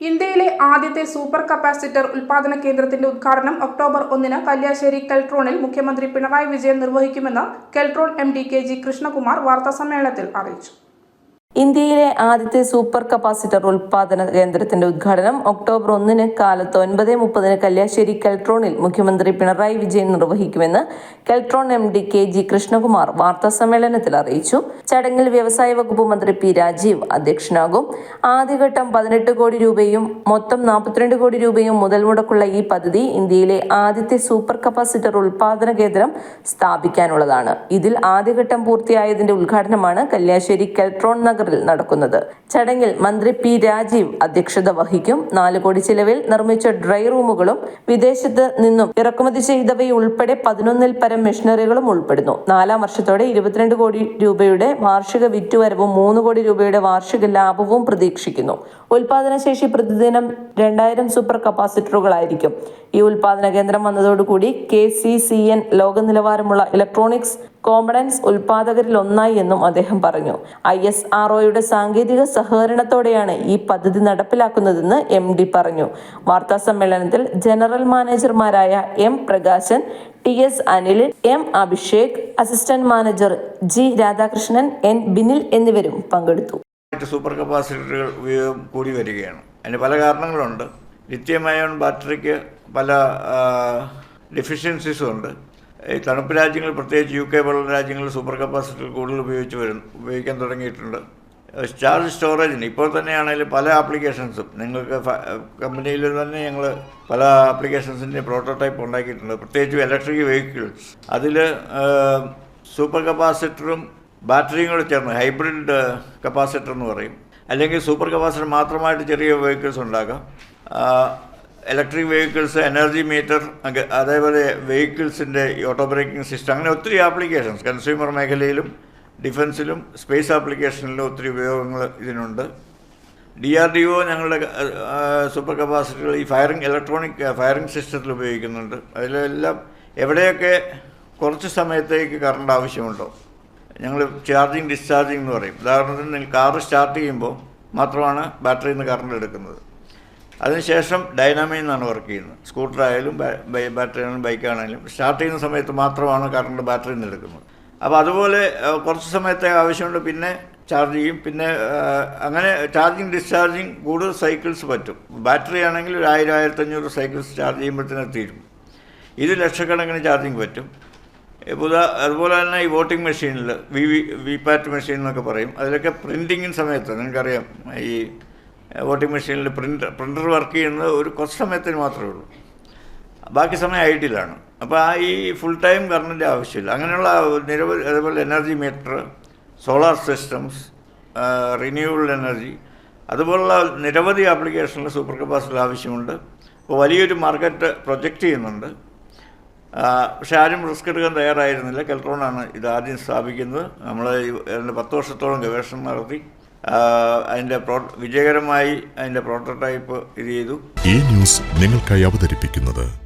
ഇന്ത്യയിലെ ആദ്യത്തെ super capacitor ഉൽപാദന കേന്ദ്രത്തിന്റെ ഉദ്ഘാടനം ഒക്ടോബർ ഒന്നിന് കല്യാശ്ശേരി കെൽട്രോണിൽ മുഖ്യമന്ത്രി Pinarayi Vijayan നിർവഹിക്കുമെന്ന് Keltron M D K G Krishnakumar വാർത്താസമ്മേളനത്തിൽ അറിയിച്ചു. ഇന്ത്യയിലെ ആദ്യത്തെ സൂപ്പർ കപ്പാസിറ്റർ ഉൽപാദന കേന്ദ്രത്തിന്റെ ഉദ്ഘാടനം ഒക്ടോബർ ഒന്നിന് കാലത്ത് ഒൻപത് മുപ്പതിന് കല്യാശ്ശേരി കെൽട്രോണിൽ മുഖ്യമന്ത്രി Pinarayi Vijayan നിർവഹിക്കുമെന്ന് Keltron M D K G Krishnakumar വാർത്താ സമ്മേളനത്തിൽ അറിയിച്ചു. ചടങ്ങിൽ വ്യവസായ വകുപ്പ് മന്ത്രി പി രാജീവ് അധ്യക്ഷനാകും. ആദ്യഘട്ടം പതിനെട്ട് കോടി രൂപയും മൊത്തം നാൽപ്പത്തിരണ്ട് കോടി രൂപയും മുതൽ മുടക്കുള്ള ഈ പദ്ധതി ഇന്ത്യയിലെ ആദ്യത്തെ സൂപ്പർ കപ്പാസിറ്റർ ഉൽപാദന കേന്ദ്രം സ്ഥാപിക്കാനുള്ളതാണ്. ഇതിൽ ആദ്യഘട്ടം പൂർത്തിയായതിന്റെ ഉദ്ഘാടനമാണ് കല്യാശ്ശേരി കെൽട്രോൺ നഗറിൽ നടക്കുന്നത്. ചടങ്ങിൽ മന്ത്രി പി രാജീവ് അധ്യക്ഷത വഹിക്കും. നാല് കോടി ചിലവിൽ നിർമ്മിച്ച ഡ്രൈ റൂമുകളും വിദേശത്ത് നിന്നും ഇറക്കുമതി ചെയ്തവയുൾപ്പെടെ പതിനൊന്നിൽ പരം മെഷീനറികളും ഉൾപ്പെടുന്നു. നാലാം വർഷത്തോടെ ഇരുപത്തിരണ്ട് കോടി രൂപയുടെ വാർഷിക വിറ്റുവരവും മൂന്ന് കോടി രൂപയുടെ വാർഷിക ലാഭവും പ്രതീക്ഷിക്കുന്നു. ഉൽപാദനശേഷി പ്രതിദിനം രണ്ടായിരം സൂപ്പർ കപ്പാസിറ്ററുകളായിരിക്കും. ഈ ഉൽപാദന കേന്ദ്രം വന്നതോടുകൂടി കെ സി സി എൻ ലോക നിലവാരമുള്ള ഇലക്ട്രോണിക്സ് കോമ്പണൻസ് ഉൽപാദകരിൽ ഒന്നായി എന്നും അദ്ദേഹം പറഞ്ഞു. ഐ എസ് ആർ ഒയുടെ സാങ്കേതിക സഹകരണത്തോടെയാണ് ഈ പദ്ധതി നടപ്പിലാക്കുന്നതെന്ന് എം ഡി പറഞ്ഞു. വാർത്താ സമ്മേളനത്തിൽ general മാനേജർമാരായ M Prakashan T S Anil M Abhishek assistant manager G Radhakrishnan N Binil എന്നിവരും പങ്കെടുത്തു. സൂപ്പർ കപ്പാസിറ്ററുകൾ ഉപയോഗം കൂടി വരികയാണ്. അതിന് പല കാരണങ്ങളുണ്ട്. ലിത്യം അയോൺ ബാറ്ററിക്ക് പല ഡെഫിഷ്യൻസീസും ഉണ്ട്. ഈ തണുപ്പ് രാജ്യങ്ങൾ പ്രത്യേകിച്ച് യു കെ പോലുള്ള രാജ്യങ്ങളിൽ സൂപ്പർ കപ്പാസിറ്റർ കൂടുതൽ ഉപയോഗിച്ച് വരും ഉപയോഗിക്കാൻ തുടങ്ങിയിട്ടുണ്ട്. ചാർജ് സ്റ്റോറേജിന് ഇപ്പോൾ തന്നെയാണെങ്കിലും പല ആപ്ലിക്കേഷൻസും. നിങ്ങൾക്ക് കമ്പനിയിൽ തന്നെ ഞങ്ങൾ പല ആപ്ലിക്കേഷൻസിന്റെ പ്രോട്ടോടൈപ്പ് ഉണ്ടാക്കിയിട്ടുണ്ട്. പ്രത്യേകിച്ച് ഇലക്ട്രിക് വെഹിക്കിൾസ്. അതിൽ സൂപ്പർ കപ്പാസിറ്ററും ബാറ്ററിയും കൂടെ ചേർന്ന് ഹൈബ്രിഡ് കപ്പാസിറ്റർ എന്ന് പറയും. അല്ലെങ്കിൽ സൂപ്പർ കപ്പാസിറ്റർ മാത്രമായിട്ട് ചെറിയ വെഹിക്കിൾസ് ഉണ്ടാക്കാം. ഇലക്ട്രിക് വെഹിക്കിൾസ് എനർജി മീറ്റർ അതേപോലെ വെഹിക്കിൾസിന്റെ ഓട്ടോ ബ്രേക്കിംഗ് സിസ്റ്റം അങ്ങനെ ഒത്തിരി ആപ്ലിക്കേഷൻസ് കൺസ്യൂമർ മേഖലയിലും ഡിഫൻസിലും സ്പേസ് ആപ്ലിക്കേഷനിലും ഒത്തിരി ഉപയോഗങ്ങൾ ഇതിനുണ്ട്. ഡി ആർ ഡി ഒ ഞങ്ങളുടെ സൂപ്പർ കപ്പാസിറ്റികൾ ഈ ഫയറിംഗ് ഇലക്ട്രോണിക് ഫയറിംഗ് സിസ്റ്റത്തിൽ ഉപയോഗിക്കുന്നുണ്ട്. അതിലെല്ലാം എവിടെയൊക്കെ കുറച്ച് സമയത്തേക്ക് കറണ്ട് ആവശ്യമുണ്ടോ? ഞങ്ങൾ ചാർജിങ് ഡിസ്ചാർജിങ് എന്ന് പറയും. ഉദാഹരണത്തിന് കാറ് സ്റ്റാർട്ട് ചെയ്യുമ്പോൾ മാത്രമാണ് ബാറ്ററിയിൽ നിന്ന് കറണ്ട് എടുക്കുന്നത്. അതിനുശേഷം ഡൈനാമിൽ നിന്നാണ് വർക്ക് ചെയ്യുന്നത്. സ്കൂട്ടറായാലും ബാറ്ററി ആണെങ്കിലും ബൈക്കാണെങ്കിലും സ്റ്റാർട്ട് ചെയ്യുന്ന സമയത്ത് മാത്രമാണ് കറണ്ട് ബാറ്ററിയിൽ നിന്ന് എടുക്കുന്നത്. അപ്പോൾ അതുപോലെ കുറച്ച് സമയത്തെ ആവശ്യമുണ്ട് പിന്നെ ചാർജ് ചെയ്യും. പിന്നെ അങ്ങനെ ചാർജിങ് ഡിസ്ചാർജിങ് കൂടുതൽ സൈക്കിൾസ് പറ്റും. ബാറ്ററി ആണെങ്കിൽ ഒരു ആയിരം ആയിരത്തഞ്ഞൂറ് സൈക്കിൾസ് ചാർജ് ചെയ്യുമ്പോഴത്തേനും തീരും. ഇത് ലക്ഷക്കണക്കിന് ചാർജിങ് പറ്റും. പുതിയ അതുപോലെ തന്നെ ഈ വോട്ടിംഗ് മെഷീനിൽ V V V PAT machine എന്നൊക്കെ പറയും. അതിലൊക്കെ പ്രിന്റിങ്ങിന് സമയത്ത് നിങ്ങൾക്കറിയാം ഈ വോട്ടിംഗ് മെഷീനിൽ പ്രിന്റർ പ്രിന്റർ വർക്ക് ചെയ്യുന്നത് ഒരു കുറച്ച് സമയത്തിന് മാത്രമേ ഉള്ളൂ. ബാക്കി സമയം ഐ ടിയിലാണ് അപ്പോൾ ആ ഈ ഫുൾ ടൈം കറണ്ടിന്റെ ആവശ്യമില്ല. അങ്ങനെയുള്ള നിരവധി അതേപോലെ energy meter solar systems renewable energy അതുപോലുള്ള നിരവധി ആപ്ലിക്കേഷനിൽ സൂപ്പർ കപ്പാസിറ്റി ആവശ്യമുണ്ട്. അപ്പോൾ വലിയൊരു മാർക്കറ്റ് പ്രൊജക്റ്റ് ചെയ്യുന്നുണ്ട്. പക്ഷേ ആരും റിസ്ക് എടുക്കാൻ തയ്യാറായിരുന്നില്ല. കെൽട്രോണാണ് ഇത് ആദ്യം സ്ഥാപിക്കുന്നത്. നമ്മൾ പത്ത് വർഷത്തോളം ഗവേഷണം നടത്തി. അതിന്റെ വിജയകരമായി അതിന്റെ പ്രോട്ടോടൈപ്പ് ഇത് ചെയ്തു. ഈ ന്യൂസ് നിങ്ങൾക്കായി അവതരിപ്പിക്കുന്നത്